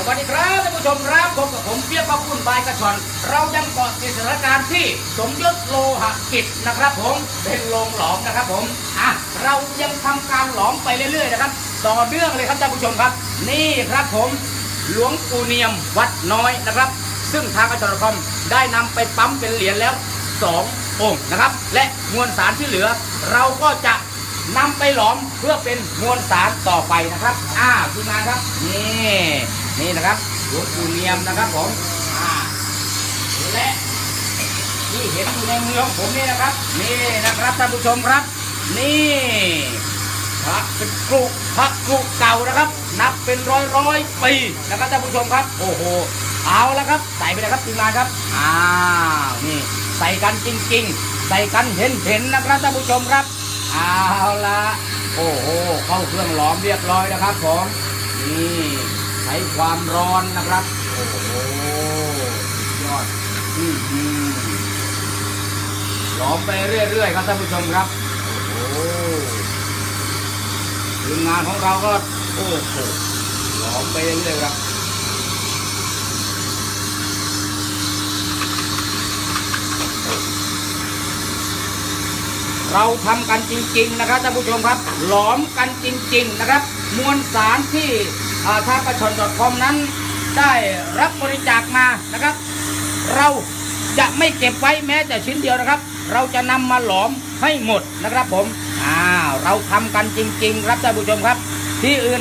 สวัสดีครับท่านผู้ชมครับพบกับผมเปียกพระคุณบายกระชอน เรายังเกาะติดสถานการณ์ที่สมยศโลหะกิจนะครับ ผมเป็นโรงหลอมนะครับ ผมอะเรายังทำการหลอมไปเรื่อยๆนะครับ ต่อเนื่องเลยครับท่านผู้ชมครับ นี่ครับผมหลวงปู่เนียมวัดน้อยนะครับ ซึ่งทางกระชอนคอมได้นำไปปั๊มเป็นเหรียญแล้วสององค์นะครับ และมวลสารที่เหลือ เราก็จะนำไปหลอมเพื่อเป็นมวลสารต่อไปนะครับ อ่าทีมงานครับนี่ นี่นะครับหลวงปู่เนียมนะครับผมอ่าและที่เห็นอยู่ในมือของผมนี่นะครับ นี่นะครับท่านผู้ชมครับ นี่พระเป็นกรุพระกรุเก่านะครับ นับเป็นร้อยร้อยปีนะครับท่านผู้ชมครับ โอ้โหเอาแล้วครับ ใส่ไปเลยครับทีมงานครับอ้าวนี่ใส่กันจริง ๆ ใส่กันเห็นเห็นนะครับท่านผู้ชมครับเอาละโอ้โหเข้าเครื่องหลอมเรียบร้อยนะครับผมนี่ ช้ความร้อนนะครับ โอ้โหสุดยอดอือหือหลอมไปเรื่อยๆครับท่านผู้ชมครับ โอ้โหทีมงานของเราก็ โอ้โหหลอมไปเรื่อยๆครับ เราทำกันจริง ๆ นะครับท่านผู้ชมครับ หลอมกันจริง ๆ นะครับ มวลสารที่อ่าทางประชน .com นั้นได้รับบริจาคมานะครับ เราจะไม่เก็บไว้แม้แต่ชิ้นเดียวนะครับ เราจะนำมาหลอมให้หมดนะครับผมอ้าวเราทำกันจริง ๆ ครับท่านผู้ชมครับ ที่อื่น